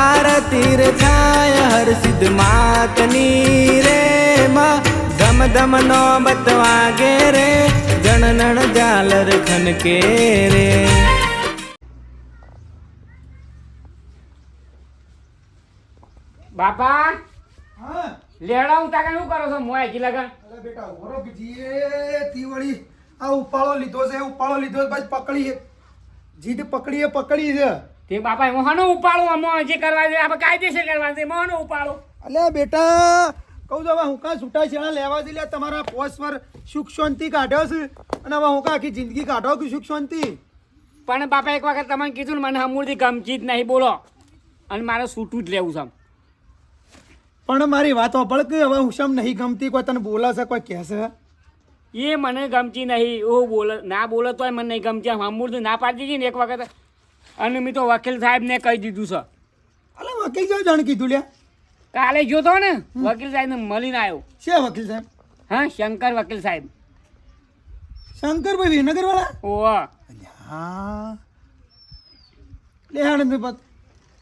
આરતી રે થાય હર સિદ્ધ માતની રે માં ધમ ધમ નો બતવાગે રે જણનણ જાલર ખનકે રે બાપા? લેડા હું તાકા શું કરો છો? મોય કી લગન. અરે બેટા ઓરો બીજીએ તીવળી આ ઉપાળો લીધો છે ઉપાળો લીધો છે બસ પકડી જીદ પકડીએ પકડી છે. તે બાપા મોહનો ઉપાડો અમો જે કરવા છે આપણે કાયદેસર કરવા છે મોહનો ઉપાડો. અલે બેટા કહું છું હવે હું કાં છૂટા છેડા લેવા દે તમારા પોસ પર સુખ શાંતિ કાઢ્યો છે અને હવે હું કાં આખી જિંદગી કાઢો કે સુખ શાંતિ. પણ બાપા એક વખત તમને કીધું ને મને હમૂળથી ગમતી જ નહીં બોલો. અને મારે સૂટું જ લેવું છે પણ મારી વાત સાંભળ કે હવે હું શમ નહીં ગમતી કોઈ તને બોલાશે કોઈ કહેશે એ મને ગમતી નહીં એવું બોલે ના બોલે તોય મને નહીં ગમતી હમૂળથી ના પાડી દીધી ને એક વખત અને મેં તો વકીલ સાહેબને કહી દીધું છે. અલે વકીલ સાહેબ જાણ કીધું લ્યા. કાલે જોતો ને વકીલ સાહેબને મળીને આવ્યો. છે વકીલ સાહેબ? હા શંકર વકીલ સાહેબ. શંકરભાઈ વિનગર વાળા ઓહ. હા લે આનંદ પત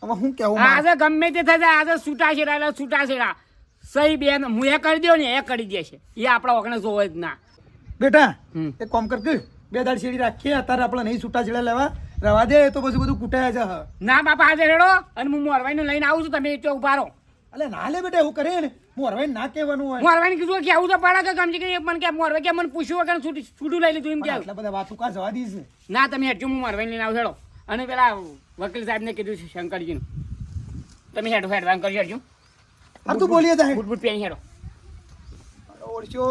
હવે હું કેવું આજે ગમે તે થશે આજે છૂટા છેડા એટલે છૂટા છેડા સહી બેન હું એ કરી દઉં ને એ કરી દેશે. એ આપણા વખણે જોવે જ ના. બેટા. એક કામ કર કે બે દાડ શેરી રાખીએ અત્યારે આપણે નહીં છૂટા છેડા લેવા. રવા દે તો બધું બધું કૂટાયા છે ના બાપા આજે રેડો. અને હું મોરવાઈને લઈને આવું છું તમે એ ઊભા રહો. અલે ના લે બેટા એવું કરે ને. મોરવાઈ ના કહેવાનું હોય. મોરવાઈ કીધું કે આવું તો પડે કે ગમતી કે મને કે મોરવાઈ કે મને પૂછ્યું વગર છૂટી છૂટું લઈ લીધું એમ કે. આટલા બધા વાતું કા જવા દઈશ? ના તમે હેઠું હું મોરવાઈ લઈને આવું હેડો. અને પેલા વકીલ સાહેબને કીધું છે શંકરજીનું. તમે હેઠું હેડવાન કરી હેડજો. હા તું બોલીએ તા બૂટ બૂટ પહેરી હેડો. ઓળશો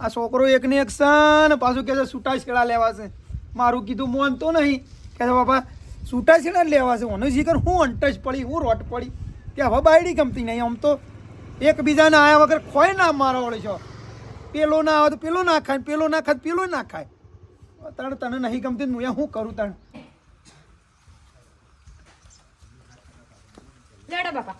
આ છોકરો એક ને એક સન પાછું કે છે છૂટા છેડા લેવા છે. મારું કીધું માનતો નહીં. કે બાપા છૂટા છેડા જ લેવા છે. ઓનો જીકર હું અંટચ પડી હું રોટ પડી. કે હવે બાયડી ગમતી નહીં આમ તો એકબીજાને આયા વગર ખોય ના મારો છો. પેલો ના આવે તો પેલો ના ખાય પેલો ના ખાય તો પેલો ના ખાય. તને તને નહીં ગમતી તો હું શું કરું તને લેડા બાપા.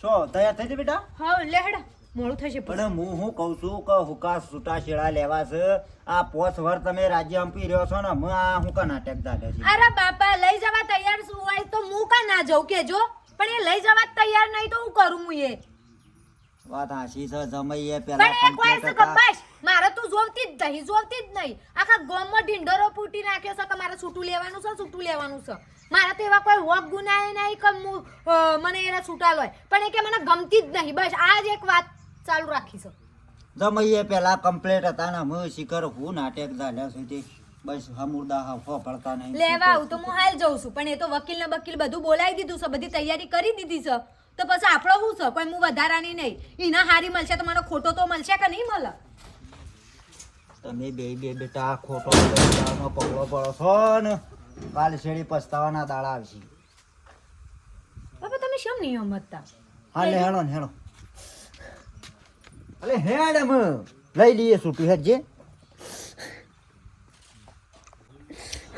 શો તૈયાર થઈ જ બેટા? હા લેડો. મોડું થશે પણ હું હું કહું છું કે હુકા છૂટા છેડા લેવા છે? આ પોચ વર તમે રાજ્ય હંપી રહ્યો છો ને હું આ હું કા નાટક ચાલે છે? અરે બાપા લઈ જવા તૈયાર છું હોય તો હું કા ના જઉં કે જો પણ એ લઈ જવા તૈયાર નહીં તો હું કરું હું એ? વાત હાસી છે જમાઈએ પણ એક વાર મારે તું જોવતી જ નહીં જોવતી જ નહીં. આખા ગોમમાં ઢીંડોરો ફૂટી નાખ્યો છે કે મારે છૂટું લેવાનું છે છૂટું લેવાનું છે. મારા તો એવા કોઈ હોક ગુનાય નહીં કે મને એના છૂટા લોય પણ એ કે મને ગમતી જ નહીં બસ આ જ એક વાત ચાલુ રાખીશું. જમાઈએ પેલા કમ્પ્લેટ હતા ને હું શિખર હું નાટક ચાલ્યા સુધી બસ હમુરદા હફો પડતા નહીં. લેવા આવું તો હું હાલ જઉં છું પણ એ તો વકીલ ને વકીલ બધું બોલાવી દીધું છે બધી તૈયારી કરી દીધી છે. તો પછી આપણો શું છે? કોઈ હું વધારાની નહીં. એના હારી મળશે તો મારો ખોટો તો મળશે કે નહીં મળે? તમે બે બે બેટા ખોટો પગલો પડો છો ને કાલ શેડી પસ્તાવાના દાડા આવશે. હવે તમે શેમ નહીં સમજતા હા લે હેડો ને હેડો અલે હેડ એમ લઈ લઈએ છૂટું હેડ જે.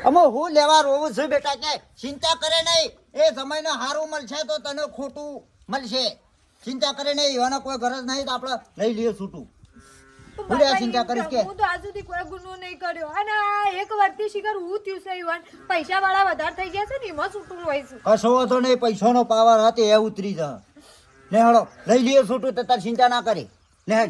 અમો હું લેવા રોવું છું બેટા કે ચિંતા કરે નહીં. એ સમયને સારું મળશે તો તને ખોટું મળશે. ચિંતા કરે નહીં એવાનો કોઈ ગરજ નહીં તો આપણે લઈ લઈએ છૂટું ચિંતા કરીશ કે? હું તો આજ સુધી કોઈ ગુનો નહીં કર્યો. અને એક વર્ષથી શિખર હું થયું છે યુવાન પૈસા વાળા વધારે થઈ ગયા છે ને એમાં છૂટું હોય છે. કશો વાંધો નહીં પૈસાનો પાવર હતો એ ઉતરી જા હળો લઈ લઈએ છૂટું તો તાર ચિંતા ના કરી. લે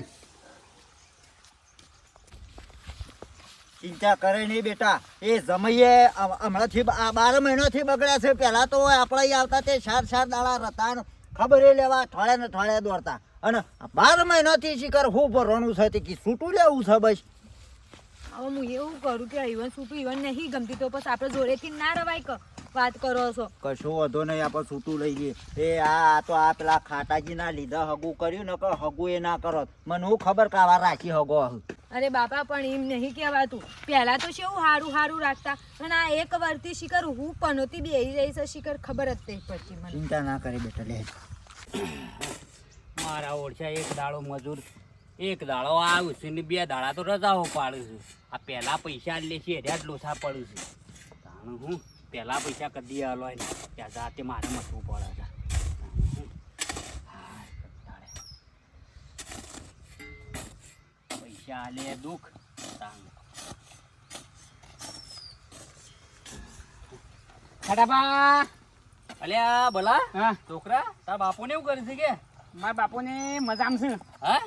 ચિંતા કરે નહીં બેટા. એ જમઈએ હમણાંથી આ બાર મહિનાથી બગડ્યા છે. પહેલા તો આપણે આવતા તે ચાર ચાર દાડા રતા ખબર એ લેવા થોડે ને થોડે દોડતા. અને બાર મહિનાથી શિખર હું ભરવાનું છે તે કે છૂટું લેવું છે બસ. હવે હું એવું કરું કે ઈવન છૂટું ઈવન નહીં ગમતી તો પછી આપણે જોડેથી ના રવાય કે. વાત કરો છો. કશો વધો નહીં આપણે છૂટું લઈ જઈએ. એ આ આ તો આ પેલા ખાટાજી ના લીધા હગું કર્યું ને કે હગું એ ના કરો. મને હું ખબર કે આવા રાખી હગો. અરે બાપા પણ એમ નહીં કહેવાતું. પહેલા તો શું હારું હારું રાખતા અને આ એક વર્ષથી શિખર હું પનોતી બેહી રહી છે શિખર ખબર જ નહીં પડતી મને. ચિંતા ના કરી બેટા લે. મારા ઓળખ્યા એક દાડો મજૂર એક દાડો આવ્યું છે ને બે દાડા તો રજાઓ પાડું છું. આ પહેલા પૈસા લે છે જ લોસા પડું છું. તાણ હું પહેલા પૈસા કદી હલોય ને ત્યાં જાતે મારે મથવું પડે છે. પૈસા આલે દુઃખ. ખાટાબા અલ્યા ભલા? છોકરા તાર બાપુને એવું કરે છે કે? મારા બાપુને મજામાં છે. હા?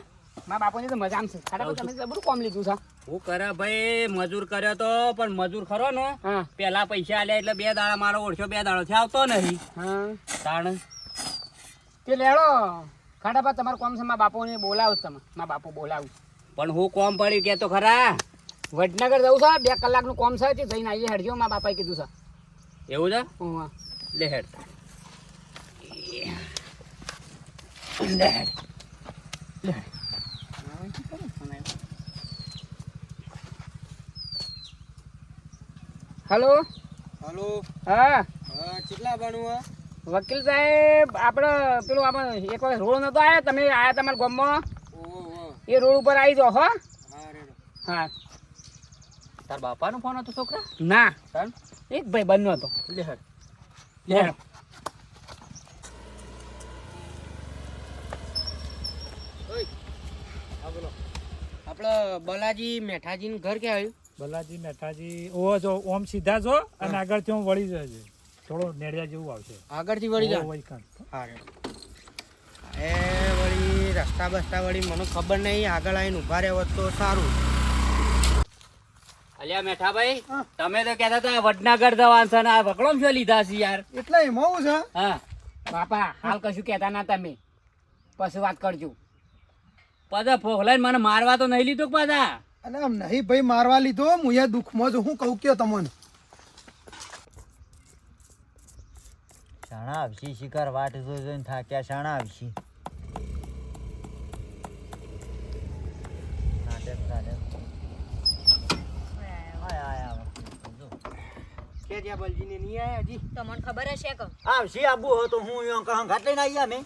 મારા બાપુને તો મજામાં છે. ખાડા તમે બધું કોમ લીધું છે. હું કરે ભાઈ મજૂર કર્યો તો પણ મજૂર ખરો ને હા. પેલા પૈસા આલ્યા એટલે બે દાડા મારો ઓળખ્યો બે દાડો થી આવતો નહીં. હા. તાણ. તે લેડો ખાટાબા તમારું કોમ છે મારા બાપુને બોલાવું તમે. મારા બાપુ બોલાવું પણ હું કોમ પડ્યું કે તો ખરા? વડનગર જવું છે બે કલાકનું કોમ છે તે જઈને આવીએ હેડજો મારા બાપાએ કીધું છે. એવું છે? હા લે હેડ. લે હેડ. હલો? હલો. હા. હા કેટલા ભણવું વકીલ સાહેબ આપણે પેલું આપણે એક વખત રોડ નતો આવ્યો તમે આયા તમારા ગામમાં? એ રોડ ઉપર આવી જાઓ હો. હા તાર બાપાનો ફોન હતો છોકરા? ના. એક ભાઈ બંધ હતો. લે લે આપણે બલાજી મેઠાજી ઘર ક્યાં આવ્યું? બલાજી મેઠાજી ઓ જો ઓમ સીધા જો અને આગળથી હું વળી જશે થોડો નેડિયા જેવું આવશે. આગળથી વળી જાવ એ વળી રસ્તા બસ્તા વળી મને ખબર નહીં આગળ આવીને ઊભા રહેવો તો સારું. અલ્યા મેઠાભાઈ તમે તો કહેતા હતા વડનગર જવાનું છે ને આ વકડોમ છો લીધા છે યાર? એટલે એમાં હું છે? હા. બાપા હાલ કશું કહેતા ના તમે. પછી વાત કરજો. પાછા ફોખલાઈને મને મારવા તો નહીં લીધો કે પાછા? અને આમ નહીં ભાઈ મારવા લીધો હું એ દુઃખમાં જ હું કહું કયો તમને. શાણા આવશી શિકાર વાટ જોઈ જોઈને થાક્યા શાણા આવશી નાટક નાટક. આય આય આવ જો. કે જ્યાં બલજીને નહીં આયા હજી? તમને ખબર હશે કે? આવશી આબુ હો હું યો કહું ઘાટ લઈને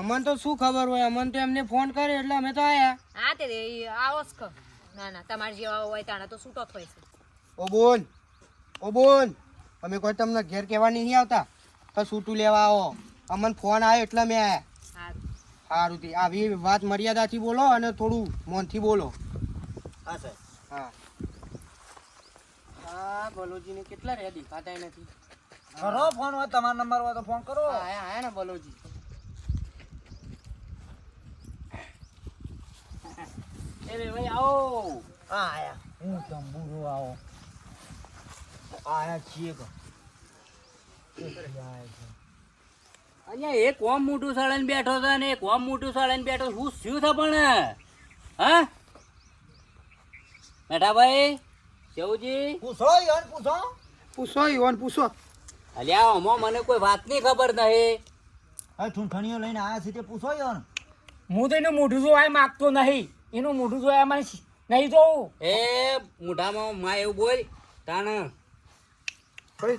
અમને તો શું ખબર હોય? અમને તો એમને ફોન કર્યો એટલે અમે તો આયા. હા તે આવો ક ના ના તમારે જેવા હોય તાણે તો છૂટો હોય છે ઓ અમે કોઈ તમને ઘેર કહેવા નહીં આવતા. તો છૂટું લેવા આવો. અમને ફોન આવ્યો એટલે મેં. આયા સારું તે. આવી વાત મર્યાદાથી બોલો અને થોડું મોનથી બોલો. હા સર હા. હા બલોજીને કેટલા રેડી ખાતા નથી. કરો ફોન હોય તમારો નંબર હોય તો ફોન કરો. આયા આયા ને બલોજી. એ રે ભાઈ આવો. હા આયા. હું તંબુરો આવો. આયા છીએ કો? અહીંયા એક કોમ મોટું સળન બેઠો છે ને એક કોમ મોટું સળન બેઠો છે. શું થયું છે પણ? હા? મેઠાભાઈ શેવજી પૂછો યોન પૂછો. પૂછો ઈવન પૂછો. અલ્યા આમાં મને કોઈ વાતની ખબર નહીં. હવે ઠૂંઠણીઓ લઈને આયા છે તે પૂછો યોન હું તો એનું મોઢું જોવા માગતો નહીં. એનું મોઢું જોયા મને નહીં જોવું. એ મોઢામાં માં એવું બોલ તાણ. ભાઈ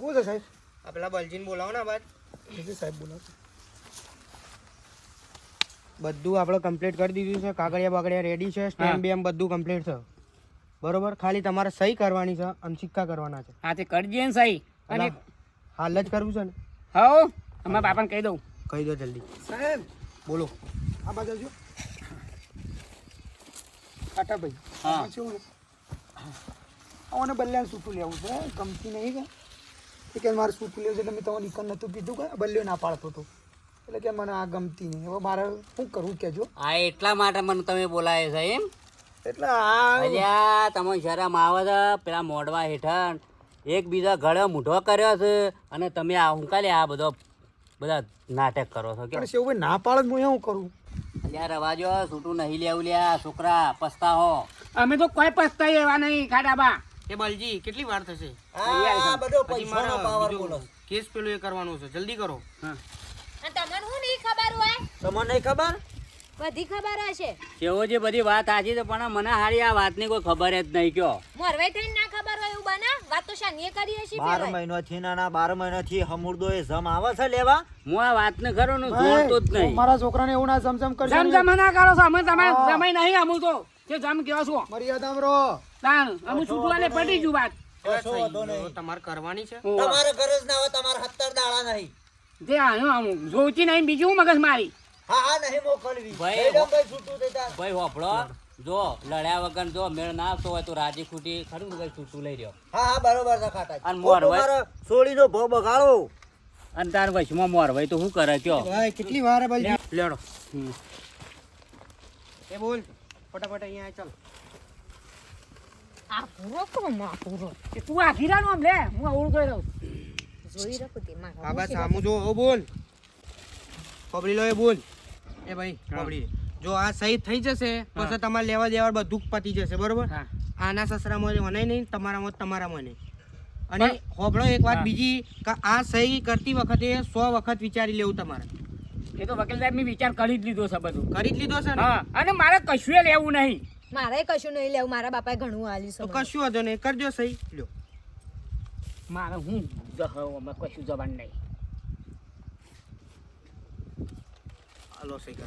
કોણ છે સાહેબ? આ પેલા બલજીને બોલાવો ને બાદ સાહેબ બોલાવો? બધું આપણે કમ્પ્લીટ કરી દીધું છે કાગળિયા બાગળિયા રેડી છે સ્ટેમ્પ બેમ બધું કમ્પ્લીટ છે. બરોબર? ખાલી તમારે સહી કરવાની છે અને સિક્કા કરવાના છે. હા તે કરજે ને સહી. અને અને હાલ જ કરવું છે ને? હા. અમારા બાપાને કહી દઉં. કહી દો જલ્દી. સાહેબ. બોલો. આ બાજુ જો કાટા ભાઈ હા. શું? કેવું બલ્યાનું સૂટું લેવું છે ગમતી નહીં કે? કે મારે સૂટું લેવું છે એટલે મેં તમને ઈકન નહોતું કીધું કે બલ્યો ના પાડતો હતો એટલે કે મને આ ગમતી નહીં. હવે મારે શું કરવું કહેજો. આ એટલા માટે મને તમે બોલાય છે એમ? એટલે આ તમે શરમ આવે છે. પેલા મોડવા હેઠળ એકબીજા ગળે મૂઢો કર્યો છે અને તમે આ હું કાલે આ બધો બધા નાટક કરો છો કે ના પાડે હું શું કરું? અલ્યા રવાજો છૂટું નહીં લેવું લ્યા છોકરા પસ્તાહો અમે તો કોઈ પસ્તાઈ એવા નહીં ખાટાબા એ બલજી કેટલી વાર થશે? આ બધો પૈસાનો પાવર બોલો. કેસ પેલું એ કરવાનું છે. જલ્દી કરો. અને તમને શું નહીં ખબર હોય? તમને નહીં ખબર? બધી ખબર હશે. કેવો જે બધી વાત સાચી છે પણ મને હારી આ વાતની કોઈ ખબર જ નહીં કયો. મોરવે થઈને ના ખબર હોય એવું બના? વાત તો શાનીએ કરી હશે બાર મહિનો મહિનાથી નાના બાર મહિનાથી હમુરદો એ જમ આવે છે લેવા? હું આ વાતને ખરો ને જોડતો જ નહીં. મારા છોકરાને એવું ના જમજમ કરજો જમ જમ ના કરો છો અમે તમારે સમય નહીં અમુક તો. કે જમ કહો છો. મર્યાદામાં રો તાણ અમે છૂટવા લે પટી ગયું વાત. તમારે કરવાની છે? તમારે ગરજ ના હોય તમારે સત્તર દાડા નહીં. તે આનું જોઈતી નહીં બીજું મગજ મારી? હા હા નહીં મોકલવી. ભાઈ, ભાઈ ભાઈ છૂટું દેતા ભાઈ હોભળો. જો લડ્યા વગર જો મેળ ના આવતો હોય તો રાજી ખૂટી ખરું ને ભાઈ છૂટું લઈ રહ્યો. હા હા બરોબર છે કાકાજી અને મોર ખોટું સોળીનો ભો બગાડો. અને તાર વચમાં મોર ભાઈ તો શું કરે કયો? ભાઈ કેટલી વાર ભાઈ લેડો. એ બોલ ફટાફટ અહીંયા ચાલ. આ પૂરો તું આ ખીરાનું આમ લે હું કરી રહું જોઈ રાખું તે મારા હા બસ સામું જો ઓ બોલ. પબડી લો એ બોલ. એ ભાઈ પબડી જો આ સહી થઈ જશે પછી તમારે લેવા દેવા બધું પતી જશે બરોબર? હા. આના સસરામાં મને નહીં તમારામાં તમારામાં નહીં. અને હોબળો એક વાત બીજી કે આ સહી કરતી વખતે સો વખત વિચારી લેવું તમારે. એ તો વકીલ સાહેબ મેં વિચાર કરી જ લીધો છે બધું. કરી જ લીધો છે ને? અને મારે કશું લેવું નહીં. મારે કશું નહીં લેવું મારા બાપાએ ઘણું આલ્યું છે કશું હજો નહીં કરજો સહી. લ્યો. મારે હું કશું જવાનું નહીં. સહી કરો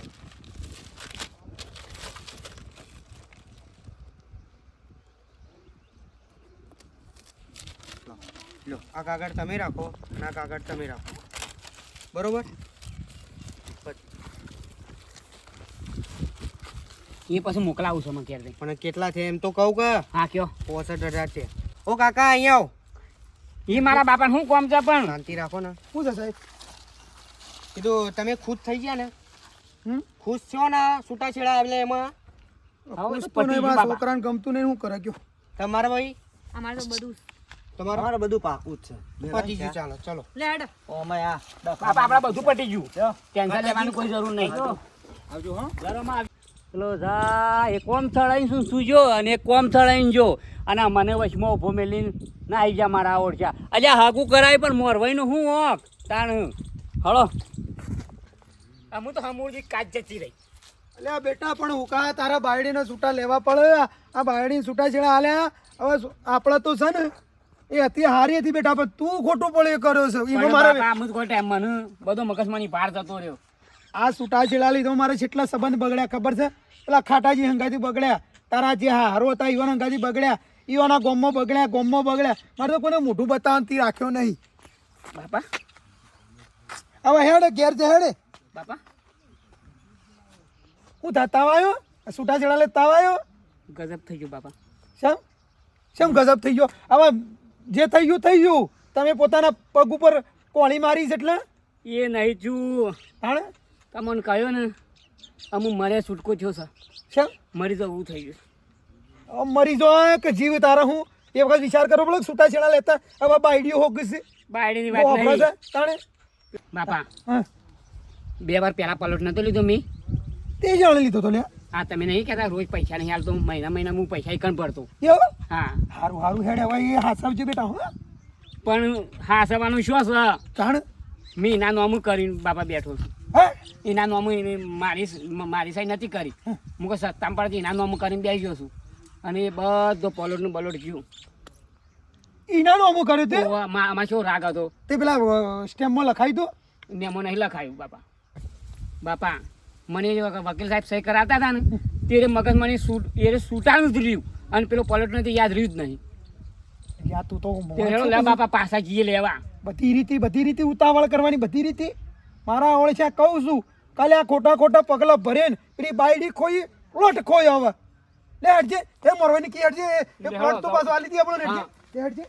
લો, આ કાગળ તમે રાખો અને આ કાગળ તમે રાખો બરોબર એ પછી મોકલાવું છું મને ક્યારે પણ કેટલા છે એમ તો કહું કે હા કયો પોસઠ હજાર છે ઓ કાકા અહીંયા આવો એ મારા બાપાને શું કોમ છે પણ શાંતિ રાખો ને શું છે સાહેબ કીધું તમે ખુશ થઈ ગયા ને? ખુશ છો ને? છૂટાછેડા એટલે એમાં. છોકરાને ગમતું નહીં હું કરે કયો? તમારે ભાઈ? અમારે તો બધું તમારે? બધું પાકું જ છે. પતી ગયું ચાલો ચલો. લેડ ઓમે આ બાપા આપણા બધું પટી ગયું. ટેન્શન લેવાની કોઈ જરૂર નહીં. આવજો હા. ઘરમાં આવી. જા એક કોમ થળાઈને શું સૂજો અને એક કોમ થળાઈને જો. અને મને વચમાં ઊભો મેલીને ના આવી જા મારા ઓળખ્યા અલ્યા હાગું કરાય પણ મોરવાઈનું શું હોક? તાણ હળો. અમુ તો હમુરજી કાચ જતી રહી. એટલે આ બેટા પણ હુકા તારા બાયડીને છૂટા લેવા પડે આ. બાયડી છૂટા છેડા હાલ્યા હવે આપણા તો છે ને એ હતી હારી હતી બેટા પણ તું ખોટું પડે કર્યો છે. એમાં મારે આમ જ કોઈ ટાઈમ મને બધો મગજમાંની બહાર જતો રહ્યો. આ છૂટા છેડા લીધો મારે કેટલા સંબંધ બગડ્યા ખબર છે? પેલા ખાટાજી હંગાથી બગડ્યા તારા જે હારો હતા ઈવન હંગાથી બગડ્યા ઈવાના ગોમમાં બગડ્યા ગોમમાં બગડ્યા. મારે તો કોઈને મોઢું બતાવતી રાખ્યો નહીં. બાપા? હવે હેડે ઘેર છે હેડે. બાપા. હું થા તાવ આવ્યો છેડા લે તાવ આવ્યો ગજબ થઈ ગયો બાપા. શેમ? શેમ ગજબ થઈ ગયો? હવે જે થઈ ગયું થઈ ગયું. તમે પોતાના પગ ઉપર કોળી મારી છે એટલે? એ નહીં છું હાણે? તમને કહ્યો ને અમુ મરે છૂટકો થયો સર શેમ? મરી જવું થઈ ગયું. મરી જો કે જીવ તારા હું? એ વખત વિચાર કરો પડે છૂટા છેડા લેતા. હવે બાયડીઓ હોગ છે. બાયડીની વાત નહીં. બાપા હા. બે વાર પહેલા પલોટ નતો લીધો મેં. તે જાણી લીધો તો લ્યા. હા તમે નહીં કહેતા રોજ પૈસા નહીં હાલતો મહિના મહિના હું પૈસા એકણ ભરતો. એવું? હા. હારું હારું હેડે હવે એ હાસવજે બેટા હો પણ હાસવાનું શું છે જાણ? મેં એના નોમું કરીને બાપા બેઠો છું. એના નોમું એને મારી મારી સાઈ નથી કરી. હું. કહું સત્તામાં પડતી એના નોમું કરીને બેસી ગયો છું. અને એ બધો પલોટનું બલોટ ગયું. એના નોમું કર્યું તે? શું રાગ હતો? તે પેલા સ્ટેમ્પમાં લખાયું દો મેમો નહીં લખાયું બાપા. બાપા મને વકીલ સાહેબ સહી કરાવતા હતા ને ત્યારે મગજ મને સૂટ એ સૂટાનું જ રહ્યું. અને પેલો પલટને તો યાદ રહ્યું જ નહીં. યાદ તું તો હેડો લે બાપા પાછા જઈએ લેવા. બધી રીતે બધી રીતે ઉતાવળ કરવાની બધી રીતે? મારા ઓળખ્યા કહું છું કાલે આ ખોટા ખોટા પગલા ભરે ને પેલી બાયડી ખોઈ લોટ ખોઈ હવે. લે હટજે તે મરવાની કી હટજે એ પ્લોટ તો પાછો આલી દી આપણો ને હટજે તે હટજે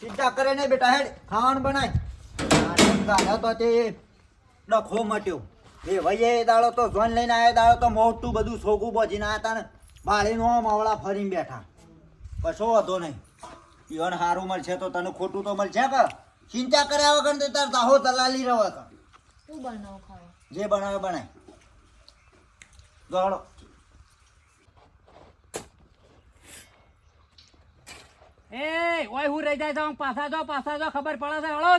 ચિંતા કરે ને બેટા હેડ. ખાવાનું બનાય. દાદા તો. તે ડખો મટ્યો એ ભાઈ એ દાડો તો જોન લઈને આવ્યા દાડો તો મોટું બધું સોગું બોજીને આવ્યા હતા ને. બાળીનો માવડા ફરીને બેઠા. કશો વધો નહીં. ઈવન સારું મળશે તો તને ખોટું તો મળશે કે ચિંતા કર્યા વગર તો તાર તાહો દલાલી રહો તો તું બનાવ ખાવા? જે બનાવે બનાય દોડો એ ઓય હું રહી જાય તો પાછા જો પાછા જો ખબર પડે છે. હળો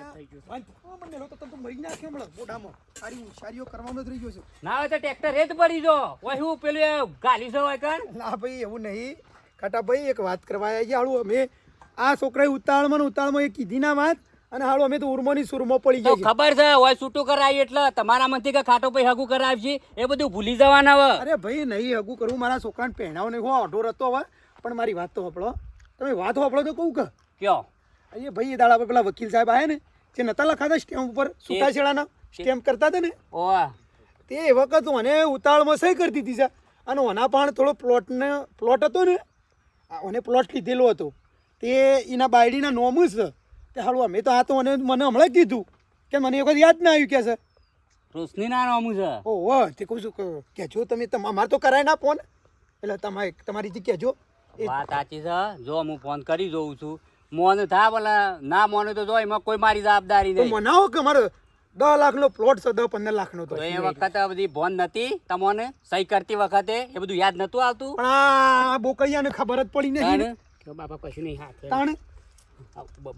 જી મરી નાખ્યો હમણાં. મોઢામાં. સારી હોશિયારીઓ કરવાનો જ રહી ગયો છે. ના હોય તો ટ્રેક્ટર રેત પડી જો. ઓય હું પેલું ગાલી જવાય કણ? ના ભાઈ એવું નહીં. કાટા ભાઈ એક વાત કરવા આવી હાળું અમે આ છોકરાએ ઉતાળમાં ને ઉતાળમાં એ કીધી ના વાત. અને હાળું અમે તો ઉર્મોની સુરમો પડી જાય ખબર છે ઓય છૂટું કરાય એટલે તમારામાંથી કે ખાટો પૈ હગું કરાવશે? એ બધું ભૂલી જવાના હવે. અરે ભાઈ નહીં હગું કરવું મારા છોકરાને પહેણાવ નહીં. હો અઢોર હતો હવે. પણ મારી વાત તો સાંભળો. તમે વાત સાંભળો તો કહું કે. કયો? અહીંયા ભાઈ એ દાડા પેલા વકીલ સાહેબ આયા ને. જે નતા લખાતા સ્ટેમ્પ ઉપર છૂટાછેડાના સ્ટેમ્પ કરતા હતા ને તે એ વખત મને ઉતાળમાં સહી કરી દીધી છે. અને ઓના પણ થોડો પ્લોટને પ્લોટ હતો ને ઓને પ્લોટ લીધેલો હતો. તે એના બાયડીના નોમ છે. તે હાલું અમે તો આ તો મને મને હમણાં જ કીધું કે મને એ વખત યાદ ના આવ્યું કે છે. રોશની ના નામું છે. ઓહો તે કહું છું કે કહેજો તમે અમારે તો કરાય ના ફોન એટલે તમારે તમારી જે કહેજો. વાત સાચી છે. જો હું ફોન કરી જોઉં છું મોન થા બોલા ના મોને તો જો એમાં કોઈ મારી જવાબદારી નહીં. મનાવો કે મારે દસ લાખનો પ્લોટ છે દસ પંદર લાખનો તો. એ વખતે આ બધી ભોન નથી તમને સહી કરતી વખતે એ બધું યાદ નતું આવતું? પણ આ બોકૈયાને ખબર જ પડી નહીં. બાપા કશું નહીં હાથ. તાણ?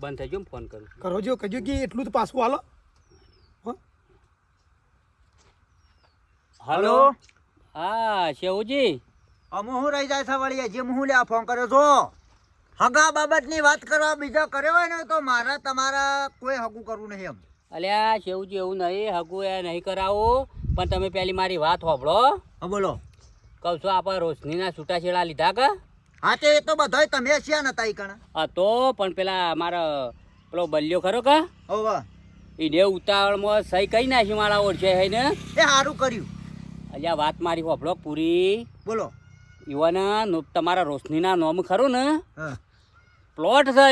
બંધ થઈ ગયો ફોન કરું. કરો જો કહેજો કે એટલું તો પાછું હાલો. હલો? હા શેવજી. અમુ હું રહી જાય છે વળી જે હું લે ફોન કર્યો છો? હગા બાબતની વાત કરવા બીજા કર્યો હોય ને તો મારા તમારા કોઈ હગું કરવું નહીં એમ. અલ્યા શેવજી એવું નહીં હગું એ નહીં કરાવું. પણ તમે પેલી મારી વાત હોભળો હા બોલો. કહું છું આપણે રોશનીના છૂટાછેડા લીધા કે? હા તે તો બધાય તમે શ્યા નતા ઈ કણા. હા તો પણ પેલા મારા પેલો બલ્યો ખરો કે? હોવે એને ઉતાવળમાં સહી કઈ નાખી મારા ઓળખે હે ને? એ સારું કર્યું. અલ્યા વાત મારી હોભળો પૂરી. બોલો. ઈવાના તમારા રોશનીના નોમ ખરું ને? પ્લોટ છે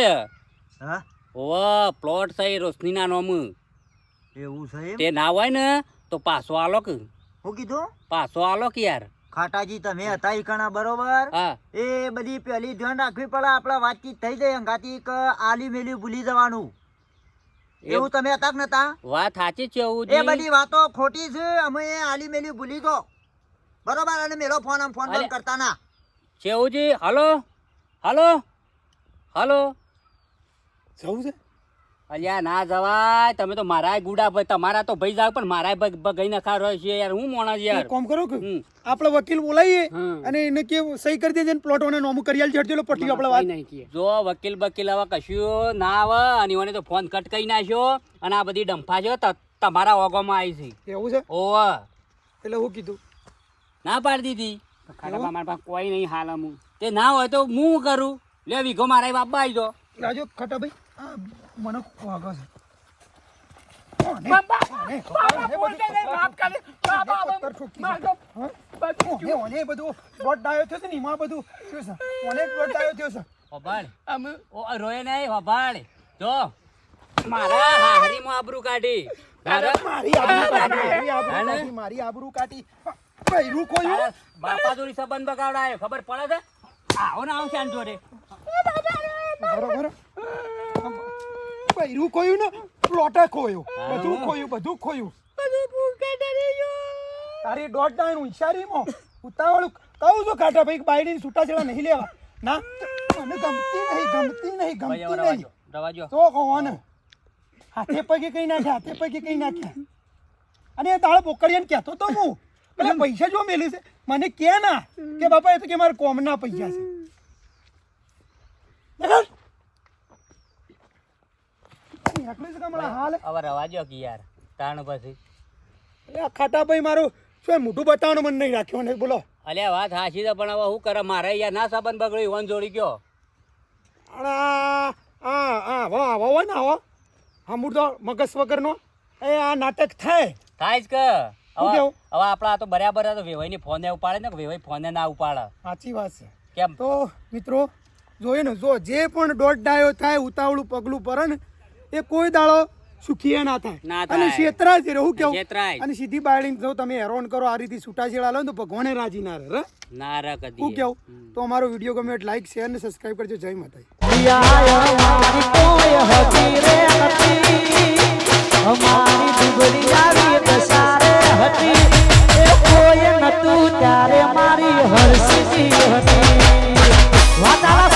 હા? ઓવા પ્લોટ છે રોશનીના નોમ. એવું છે તે ના હોય ને તો પાછો આલો કે. હું કીધું? પાછો આલો કે યાર. ખાટાજી તમે હતા ઈ કણા બરોબર? એ બધી પહેલી ધ્યાન રાખવી પડે આપણા વાતચીત થઈ જાય અંગાતી કે આલી મેલી ભૂલી જવાનું. એવું તમે હતા કે નતા? વાત સાચી છે એ બધી વાતો ખોટી છે અમે આલી મેલી ભૂલી ગયો. બરોબર અને મેલો ફોન આમ ફોન. બંધ કરતા ના. Shevji hello hello hello. જવું છે? અલ્યા ના જવાય તમે તો મારા ગુડા ભાઈ તમારા તો ભાઈ જાવ પણ મારા ભાઈ નખા રહ્યો છે યાર હું મોણસ યાર. કોમ કામ કરો કે. આપણે વકીલ બોલાવીએ અને એને કે સહી કરી દેજે ને પ્લોટ ઓને નોમું કરી આલ જડજો પટી આપણે વાત. નહીં કહે જો વકીલ બકીલ હવે કશું ના આવે અને મને તો ફોન કટ કરી નાખ્યો અને આ બધી ડંફા છે ત- તમારા ઓગોમાં આવી છે. એવું છે? ઓવા. એટલે હું કીધું ના પાડી દીધી. ખાટા મારા પાસે કોઈ નહીં હાલ હું તે ના હોય તો હું કરું? લે વીઘો મારા બાપા આવી જો રાજો ખટા ભાઈ આ મને વાગો છે. મારી દે. દો. આબરૂ કાઢી. કાઢી, ને? કાઢી, કાઢી ખોયું તારા બાપા જોડી સંબંધ બગાવડાયો ખબર પડે છે? આવો ને આવશે શાંત જોડે. બરોબર. પૈરું ખોયું ને લોટા ખોયું. બધું ખોયું બધું ખોયું. તારી દોઢ ડાણ હોશિયારીમાં ઉતાવળું કહું છું કાટા ભાઈ બાયડીની છૂટાછેડા નહીં લેવા. ના મને ગમતી નહીં ગમતી નહીં ગમતી નહીં. રવાજો તો કહો ને હાથે પગે કઈ નાખ્યા હાથે પગે કઈ નાખ્યા. અને એ તાળ પોકડીને કહેતો તો હું. એટલે પૈસા જો મેલી છે? મને કે ના કે બાપા એ તો કે મારા કોમના પૈસા છે. મારું શું મોઢું બતાવવાનું મને નહીં રાખ્યો ને બોલો. અલ્યા વાત હાચી છે પણ હવે શું કરે? મારે યાર ના સાબન બગડ્યો હોન જોડી ગયો. અને આ આ આ આવો આવો હોય ને મગજ એ આ નાટક થાય. થાય જ કે. હવે આપણા તો બરાબર તો વેવાઈ ની ફોને ઉપાડે ને વેવાઈ ફોને ના ઉપાડે. સાચી વાત છે. કેમ? તો મિત્રો જોઈએ ને જો જે પણ દોઢ ડાયો થાય ઉતાવળું પગલું પર ને એ કોઈ દાડો સુખીએ ના થાય. અને. છેતરાય છે હું કેવું? અને સીધી બાયડીને જો તમે હેરોન કરો આ રીતે છૂટાછેડા લો તો ભગવાને રાજી ના રહે રે ના રે હું કેવું? તો અમારો વીડિયો ગમે એટલે લાઈક શેર અને સબસ્ક્રાઇબ કરજો. જય માતાજી. કોઈ હકી રે નથી. અમારી હતી એ કોઈ નતું ત્યારે મારી હર્ષી હતી. વાતાવરણ